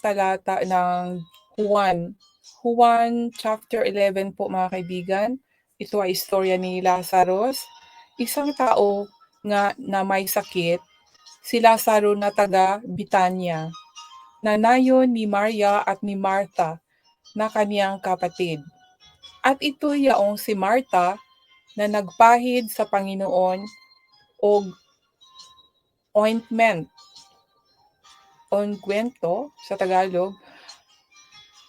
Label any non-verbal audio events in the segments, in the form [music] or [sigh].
talata ng Juan. Juan chapter 11 po mga kaibigan. Ito ay istorya ni Lazarus, isang tao nga na may sakit, si Lazaro na taga Bitanya, nanayon ni Maria at ni Martha na kaniyang kapatid. At ito yaong si Martha na nagpahid sa Panginoon og ointment, ongkwento sa Tagalog,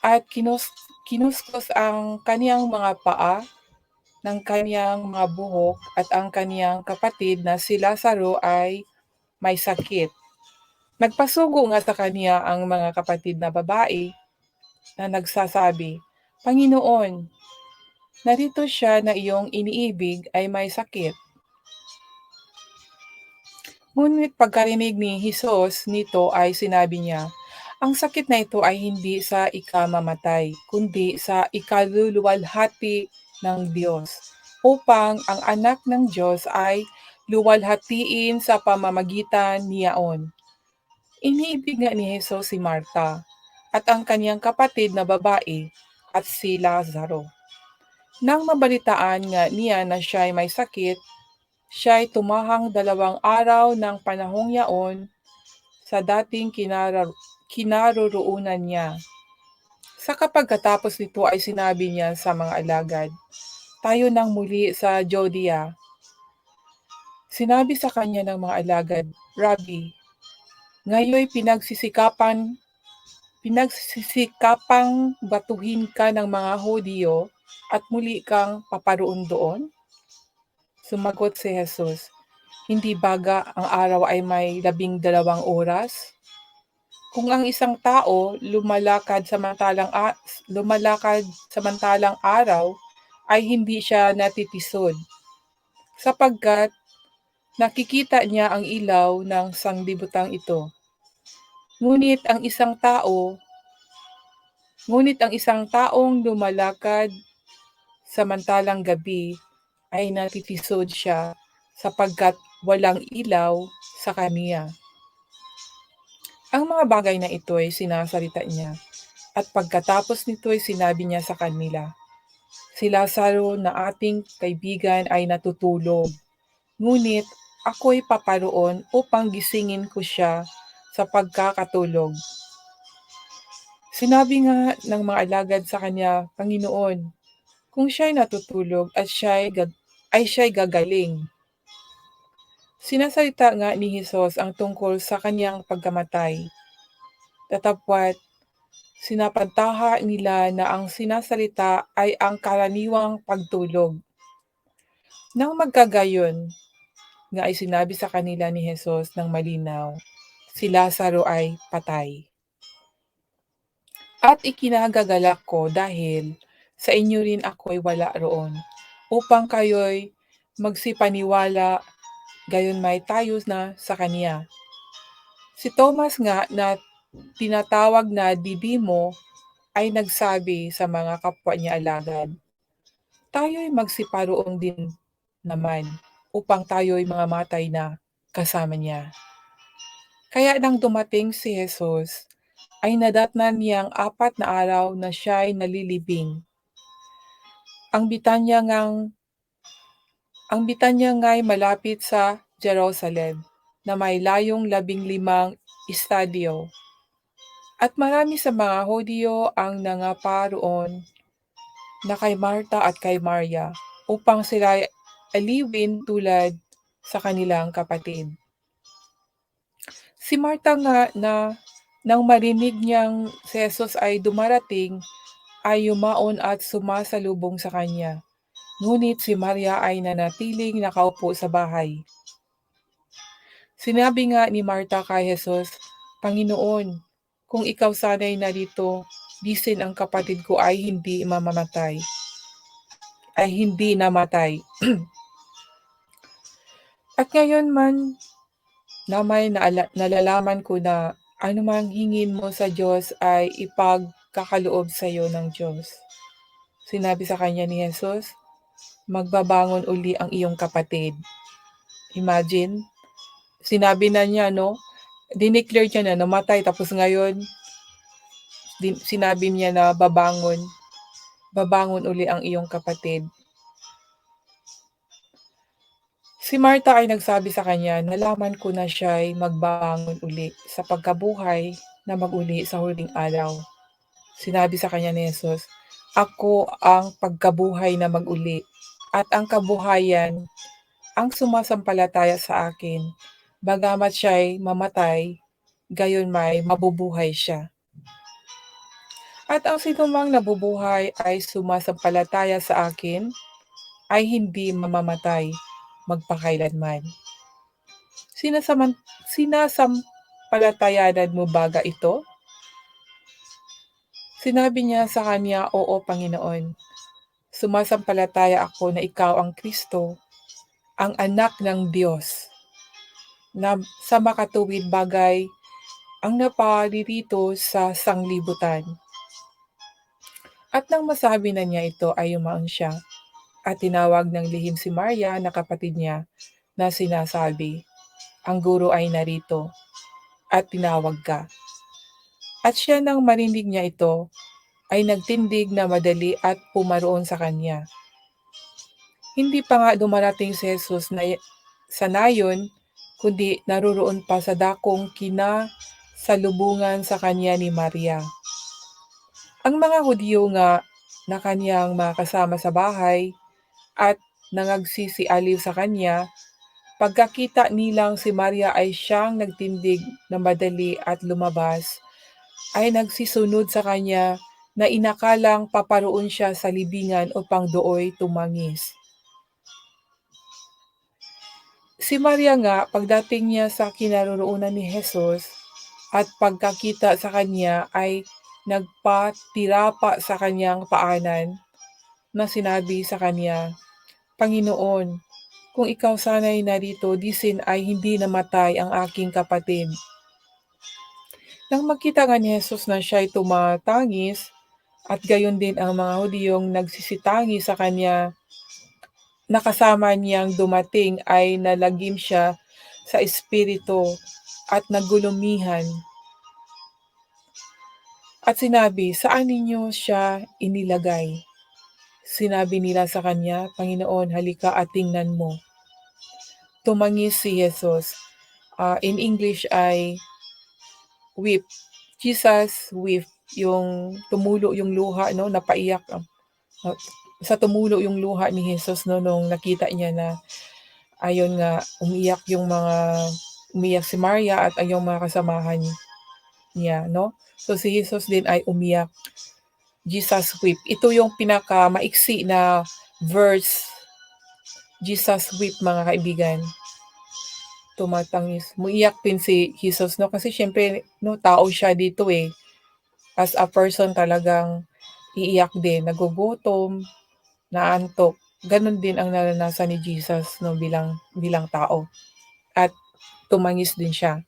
at kinus kinuskos ang kaniyang mga paa ng kaniyang mga buhok at ang kaniyang kapatid na si Lazaro ay may sakit. Nagpasugo nga sa kaniya ang mga kapatid na babae na nagsasabi, Panginoon, narito siya na iyong iniibig ay may sakit. Ngunit pagkarinig ni Jesus nito ay sinabi niya, ang sakit na ito ay hindi sa ikamamatay, kundi sa ikaluluwalhati ng Diyos, upang ang anak ng Diyos ay luwalhatiin sa pamamagitan niyaon. Iniibig nga ni Jesus si Marta at ang kaniyang kapatid na babae at si Lazaro. Nang mabalitaan nga niya na siya ay may sakit, siya ay tumahang dalawang araw ng panahong yaon sa dating kinar- kinaroroonan niya. Sa kapagkatapos nito ay sinabi niya sa mga alagad, tayo nang muli sa Judea. Sinabi sa kanya ng mga alagad, Rabbi, ngayoy pinagsisikapan pinagsisikapang batuhin ka ng mga Hudyo at muli kang paparoon doon? Sumagot si Jesus, Hindi baga ang araw ay may labing dalawang oras? Kung ang isang tao lumalakad samantalang lumalakad samantalang araw ay hindi siya natitisod sapagkat nakikita niya ang ilaw ng sanglibutang ito. Ngunit ang isang tao ngunit ang isang taong lumalakad samantalang gabi ay natitisod siya sapagkat walang ilaw sa kaniya. Ang mga bagay na ito ay sinasalita niya at pagkatapos nito ay sinabi niya sa kanila, Si Lazaro na ating kaibigan ay natutulog, ngunit ako'y paparoon upang gisingin ko siya sa pagkakatulog. Sinabi nga ng mga alagad sa kanya, Panginoon, kung siya'y natutulog at siya'y ay siya'y gagaling. Sinasalita nga ni Jesus ang tungkol sa kanyang pagkamatay. Tatapwat, sinapantaha nila na ang sinasalita ay ang karaniwang pagtulog. Nang magkagayon, nga ay sinabi sa kanila ni Jesus ng malinaw, si Lazaro ay patay. At ikinagagalak ko dahil sa inyo rin ako'y wala roon, upang kayo'y magsipaniwala, gayon may tayo na sa Kaniya. Si Thomas nga na tinatawag na Didimo ay nagsabi sa mga kapwa niya alagad, tayo'y magsiparoon din naman upang tayo'y mga matay na kasama niya. Kaya nang dumating si Jesus, ay nadatnan niyang apat na araw na siya ay nalilibing ang Bitanya ngang ang Bitanya nga'y malapit sa Jerusalem na may layong labing limang estadyo. At marami sa mga Hudyo ang nangaparoon na kay Marta at kay Maria upang sila aliwin tulad sa kanilang kapatid. Si Marta nga na nang marinig niyang si Jesus ay dumarating ay yumaon at sumasalubong sa kanya. Ngunit si Maria ay nanatiling nakaupo sa bahay. Sinabi nga ni Marta kay Jesus, Panginoon, kung ikaw sana'y narito, disin ang kapatid ko ay hindi mamamatay. Ay hindi namatay. [clears throat] At ngayon man, na may naala- nalalaman ko na anumang hingin mo sa Diyos ay ipagkakaloob sa iyo ng Diyos. Sinabi sa kanya ni Jesus, magbabangon uli ang iyong kapatid. Imagine, sinabi na niya, no? Dineclare niya na namatay, tapos ngayon, din sinabi niya na babangon, babangon uli ang iyong kapatid. Si Marta ay nagsabi sa kanya, nalaman ko na siya'y magbangon uli sa pagkabuhay na maguli sa huling araw. Sinabi sa kanya ni Jesus, Ako ang pagkabuhay na maguli at ang kabuhayan ang sumasampalataya sa akin. Bagamat siya'y mamatay, gayon may mabubuhay siya. At ang sinumang nabubuhay ay sumasampalataya sa akin ay hindi mamamatay magpakailanman. Sinasaman, sinasampalatayanan mo baga ito? Sinabi niya sa kanya, Oo, Panginoon. Sumasampalataya ako na ikaw ang Kristo, ang anak ng Diyos, na sa makatuwid bagay ang naparirito sa sanglibutan. At nang masabi na niya ito ay yumaon siya at tinawag ng lihim si Maria na kapatid niya na sinasabi, Ang guro ay narito at tinawag ka. At siya nang marinig niya ito ay nagtindig na madali at pumaroon sa kanya. Hindi pa nga dumarating si Jesus na sa nayon, kundi naruroon pa sa dakong kina sa lubungan sa kanya ni Maria. Ang mga Hudyo nga na kanyang makasama sa bahay at nangagsisialiw sa kanya, pagkakita nilang si Maria ay siyang nagtindig na madali at lumabas, ay nagsisunod sa kanya na inakalang paparoon siya sa libingan upang dooy tumangis. Si Maria nga, pagdating niya sa kinaroroonan ni Jesus at pagkakita sa kanya ay nagpatirapa sa kanyang paanan na sinabi sa kanya, Panginoon, kung ikaw sana'y narito, disin ay hindi namatay ang aking kapatid. Nang makita nga ni Jesus na siya'y tumatangis, at gayon din ang mga Hudiyong nagsisitangi sa kanya, nakasama niyang dumating ay nalagim siya sa espiritu at nagulumihan. At sinabi, saan ninyo siya inilagay? Sinabi nila sa kanya, Panginoon, halika at tingnan mo. Tumangis si Jesus. Uh, in English ay weep. Jesus weep. Yung tumulo yung luha, no? Napaiyak. Uh, sa tumulo yung luha ni Jesus, no? Nung nakita niya na ayon nga, umiyak yung mga, umiyak si Maria at yung mga kasamahan niya, no? So si Jesus din ay umiyak. Jesus weep. Ito yung pinaka maiksi na verse. Jesus weep mga kaibigan. Tumatangis. Muiyak din si Jesus no kasi syempre no tao siya dito eh. As a person talagang iiyak din, nagugutom, naantok. Ganon din ang naranasan ni Jesus no bilang bilang tao. At tumangis din siya.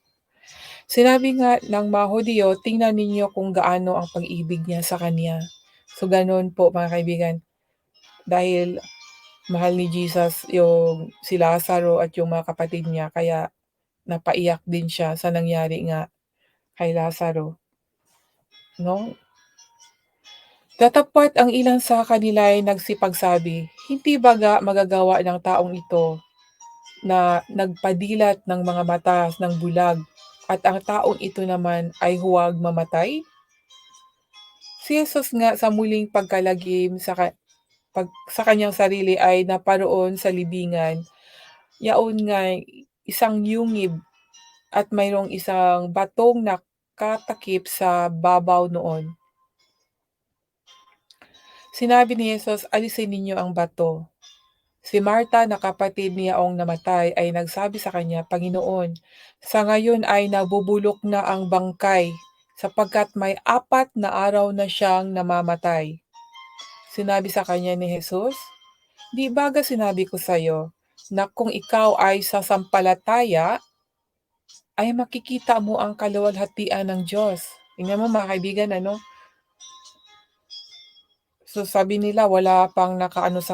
Sinabi nga ng mga Hudyo, tingnan ninyo kung gaano ang pag-ibig niya sa kanya. So ganun po mga kaibigan. Dahil mahal ni Jesus yung si Lazaro at yung mga kapatid niya, kaya napaiyak din siya sa nangyari nga kay Lazaro. No? Tatapat ang ilan sa kanila ay nagsipagsabi, hindi baga magagawa ng taong ito na nagpadilat ng mga mata ng bulag at ang taong ito naman ay huwag mamatay? Si Jesus nga sa muling pagkalagim sa, pag, sa kanyang sarili ay naparoon sa libingan. Yaon nga isang yungib at mayroong isang batong nakatakip sa babaw noon. Sinabi ni Jesus, alisin ninyo ang bato. Si Marta na kapatid niyaong namatay ay nagsabi sa kanya, Panginoon, sa ngayon ay nabubulok na ang bangkay sapagkat may apat na araw na siyang namamatay. Sinabi sa kanya ni Jesus, Di baga sinabi ko sa iyo na kung ikaw ay sasampalataya, ay makikita mo ang kaluwalhatian ng Diyos. Tingnan mo mga kaibigan, ano? So sabi nila wala pang nakaano sa